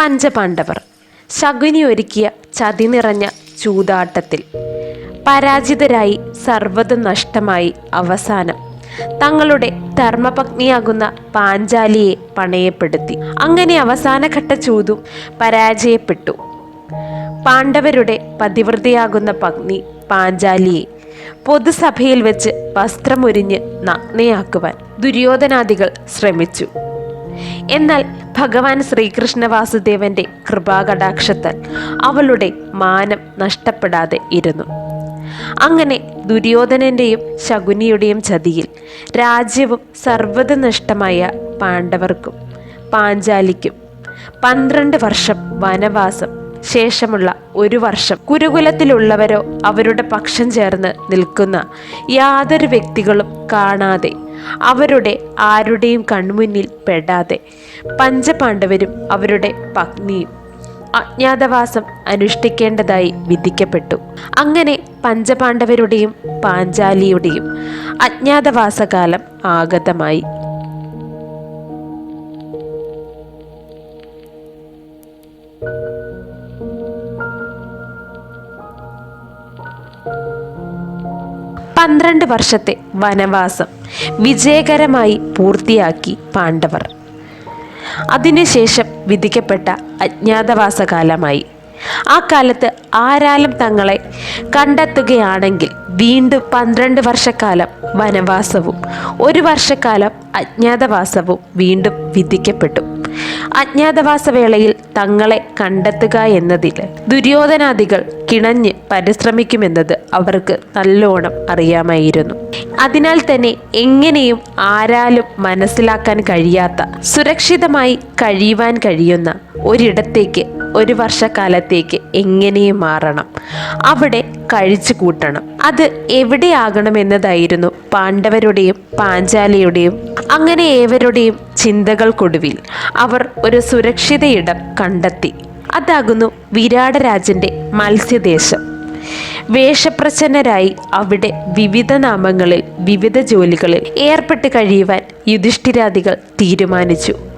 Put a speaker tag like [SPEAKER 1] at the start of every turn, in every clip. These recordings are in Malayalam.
[SPEAKER 1] പഞ്ചപാണ്ഡവർ ശകുനി ഒരുക്കിയ ചതി നിറഞ്ഞ ചൂതാട്ടത്തിൽ പരാജിതരായി സർവതും നഷ്ടമായി അവസാനം തങ്ങളുടെ ധർമ്മപത്നിയാകുന്ന പാഞ്ചാലിയെ പണയപ്പെടുത്തി. അങ്ങനെ അവസാനഘട്ട ചൂതും പരാജയപ്പെട്ടു. പാണ്ഡവരുടെ പതിവൃതിയാകുന്ന പത്നി പാഞ്ചാലിയെ പൊതുസഭയിൽ വെച്ച് വസ്ത്രമൊരിഞ്ഞ് നഗ്നയാക്കുവാൻ ദുര്യോധനാദികൾ ശ്രമിച്ചു. എന്നാൽ ഭഗവാൻ ശ്രീകൃഷ്ണ വാസുദേവന്റെ കൃപാകടാക്ഷത്താൽ അവളുടെ മാനം നഷ്ടപ്പെടാതെ ഇരുന്നു. അങ്ങനെ ദുര്യോധനന്റെയും ശകുനിയുടെയും ചതിയിൽ രാജ്യവും സർവത നഷ്ടമായ പാണ്ഡവർക്കും പാഞ്ചാലിക്കും പന്ത്രണ്ട് വർഷം വനവാസം ശേഷമുള്ള ഒരു വർഷം കുരുകുലത്തിലുള്ളവരോ അവരുടെ പക്ഷം ചേർന്ന് നിൽക്കുന്ന യാതൊരു വ്യക്തികളും കാണാതെ അവരുടെ ആരുടെയും കൺമുന്നിൽ പെടാതെ പഞ്ചപാണ്ഡവരും അവരുടെ പത്നിയും അജ്ഞാതവാസം അനുഷ്ഠിക്കേണ്ടതായി വിധിക്കപ്പെട്ടു. അങ്ങനെ പഞ്ചപാണ്ഡവരുടെയും പാഞ്ചാലിയുടെയും അജ്ഞാതവാസകാലം ആഗതമായി. പന്ത്രണ്ട് വർഷത്തെ വനവാസം വിജയകരമായി പൂർത്തിയാക്കി പാണ്ഡവർ. അതിനുശേഷം വിധിക്കപ്പെട്ട അജ്ഞാതവാസകാലമായി. ആ കാലത്ത് ആരാലും തങ്ങളെ കണ്ടെത്തുകയാണെങ്കിൽ വീണ്ടും പന്ത്രണ്ട് വർഷക്കാലം വനവാസവും ഒരു വർഷക്കാലം അജ്ഞാതവാസവും വീണ്ടും വിധിക്കപ്പെട്ടു. അജ്ഞാതവാസ വേളയിൽ തങ്ങളെ കണ്ടെത്തുക എന്നതിൽ ദുര്യോധനാദികൾ കിണഞ്ഞ് പരിശ്രമിക്കുമെന്നത് അവർക്ക് നല്ലോണം അറിയാമായിരുന്നു. അതിനാൽ തന്നെ എങ്ങനെയും ആരാലും മനസ്സിലാക്കാൻ കഴിയാത്ത സുരക്ഷിതമായി കഴിയുവാൻ കഴിയുന്ന ഒരിടത്തേക്ക് ഒരു വർഷക്കാലത്തേക്ക് എങ്ങനെയും മാറണം. അവിടെ കഴിച്ചു കൂട്ടണം. അത് എവിടെയാകണമെന്നതായിരുന്നു പാണ്ഡവരുടെയും പാഞ്ചാലിയുടെയും അങ്ങനെ ഏവരുടെയും ചിന്തകൾക്കൊടുവിൽ അവർ ഒരു സുരക്ഷിത ഇടം കണ്ടെത്തി. അതാകുന്നു വിരാടരാജന്റെ മത്സ്യദേശം. വേഷപ്രച്ഛന്നരായി അവിടെ വിവിധ നാമങ്ങളിൽ വിവിധ ജോലികളിൽ ഏർപ്പെട്ട് കഴിയുവാൻ യുധിഷ്ഠിരാദികൾ തീരുമാനിച്ചു.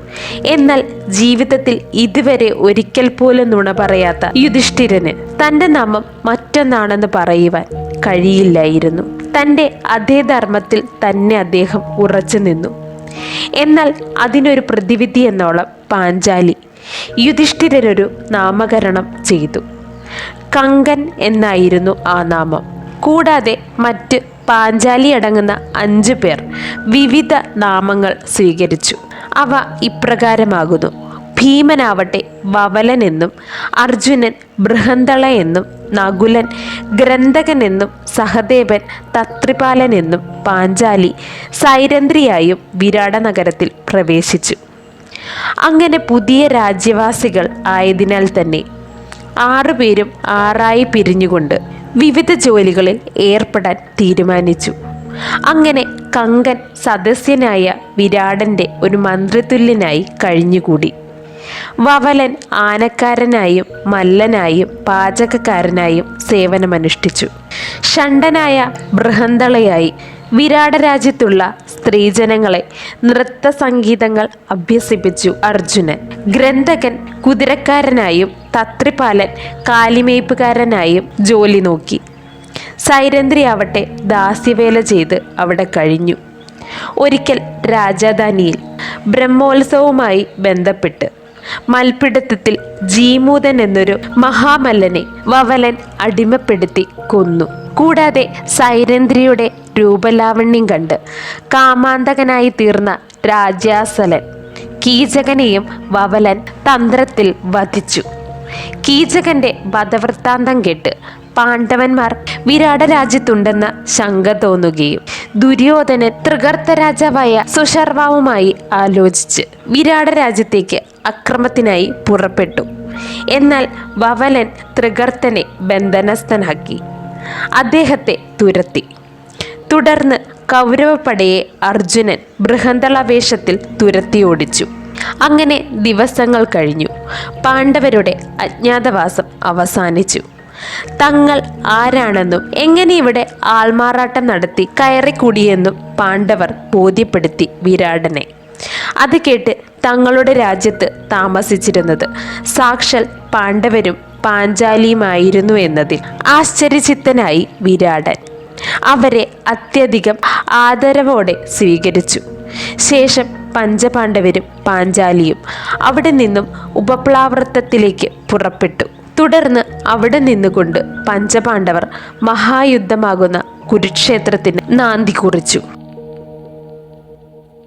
[SPEAKER 1] എന്നാൽ ജീവിതത്തിൽ ഇതുവരെ ഒരിക്കൽ പോലും നുണ പറയാത്ത യുധിഷ്ഠിരന് തന്റെ നാമം മറ്റൊന്നാണെന്ന് പറയുവാൻ കഴിയില്ലായിരുന്നു. തന്റെ അതേ ധർമ്മത്തിൽ തന്നെ അദ്ദേഹം ഉറച്ചു നിന്നു. എന്നാൽ അതിനൊരു പ്രതിവിധി എന്നോളം പാഞ്ചാലി യുധിഷ്ഠിരനൊരു നാമകരണം ചെയ്തു. കങ്കൻ എന്നായിരുന്നു ആ നാമം. കൂടാതെ മറ്റ് പാഞ്ചാലി അടങ്ങുന്ന അഞ്ചു പേർ വിവിധ നാമങ്ങൾ സ്വീകരിച്ചു. അവ ഇപ്രകാരമാകുന്നു. ഭീമനാവട്ടെ വവലൻ എന്നും അർജുനൻ ബൃഹന്തള എന്നും നകുലൻ ഗ്രന്ഥകൻ എന്നും സഹദേവൻ തത്രിപാലൻ എന്നും പാഞ്ചാലി സൈരന്ധ്രിയായും വിരാട നഗരത്തിൽ പ്രവേശിച്ചു. അങ്ങനെ പുതിയ രാജ്യവാസികൾ ആയതിനാൽ തന്നെ ആറുപേരും ആറായി പിരിഞ്ഞുകൊണ്ട് വിവിധ ജോലികളിൽ ഏർപ്പെടാൻ തീരുമാനിച്ചു. അങ്ങനെ കങ്കൻ സദസ്യനായ വിരാടന്റെ ഒരു മന്ത്രിതുല്യനായി കഴിഞ്ഞുകൂടി. വവലൻ ആനക്കാരനായും മല്ലനായും പാചകക്കാരനായും സേവനമനുഷ്ഠിച്ചു. ഷണ്ടനായ ബൃഹന്തളയായി വിരാടരാജ്യത്തുള്ള സ്ത്രീജനങ്ങളെ നൃത്ത സംഗീതങ്ങൾ അഭ്യസിപ്പിച്ചു അർജുനൻ. ഗ്രന്ഥകൻ കുതിരക്കാരനായും തത്രിപാലൻ കാലിമേയ്പ്പുകാരനായും ജോലി നോക്കി. സൈരന്ധ്രി ആവട്ടെ ദാസ്യവേല ചെയ്ത് അവിടെ കഴിഞ്ഞു. ഒരിക്കൽ രാജധാനിയിൽ ബ്രഹ്മോത്സവവുമായി ബന്ധപ്പെട്ട് മൽപിടുത്തത്തിൽ ജീമൂതൻ എന്നൊരു മഹാമല്ലനെ വവലൻ അടിമപ്പെടുത്തി കൊന്നു. കൂടാതെ സൈരന്ധ്രിയുടെ രൂപലാവണ്യം കണ്ട് കാമാന്തകനായി തീർന്ന രാജാസലൻ കീചകനെയും വവലൻ തന്ത്രത്തിൽ വധിച്ചു. കീചകന്റെ വധവൃത്താന്തം കേട്ട് പാണ്ഡവന്മാർ വിരാട രാജ്യത്തുണ്ടെന്ന ശങ്ക തോന്നുകയും ദുര്യോധനൻ തൃഗർത്ത രാജാവായ സുഷർവാവുമായി ആലോചിച്ച് വിരാട രാജ്യത്തേക്ക് അക്രമത്തിനായി പുറപ്പെട്ടു. എന്നാൽ വവലൻ തൃഗർത്തനെ ബന്ധനസ്ഥനാക്കി. അദ്ദേഹത്തെ തുരത്തി. തുടർന്ന് കൗരവപ്പടയെ അർജുനൻ ബൃഹന്തള വേഷത്തിൽ തുരത്തി ഓടിച്ചു. അങ്ങനെ ദിവസങ്ങൾ കഴിഞ്ഞു. പാണ്ഡവരുടെ അജ്ഞാതവാസം അവസാനിച്ചു. തങ്ങൾ ആരാണെന്നും എങ്ങനെ ഇവിടെ ആൾമാറാട്ടം നടത്തി കയറിക്കൂടിയെന്നും പാണ്ഡവർ ബോധ്യപ്പെടുത്തി വിരാടനെ. അത് കേട്ട് തങ്ങളുടെ രാജ്യത്ത് താമസിച്ചിരുന്നത് സാക്ഷൽ പാണ്ഡവരും പാഞ്ചാലിയുമായിരുന്നു എന്നതിൽ ആശ്ചര്യചിത്തനായി വിരാടൻ. അവരെ അത്യധികം ആദരവോടെ സ്വീകരിച്ചു. ശേഷം പഞ്ചപാണ്ഡവരും പാഞ്ചാലിയും അവിടെ നിന്നും ഉപപ്ലാവൃത്തത്തിലേക്ക് പുറപ്പെട്ടു. തുടർന്ന് അവിടെ നിന്നുകൊണ്ട് പഞ്ചപാണ്ഡവർ മഹായുദ്ധമാകുന്ന കുരുക്ഷേത്രത്തിന് നാന്തി കുറിച്ചു.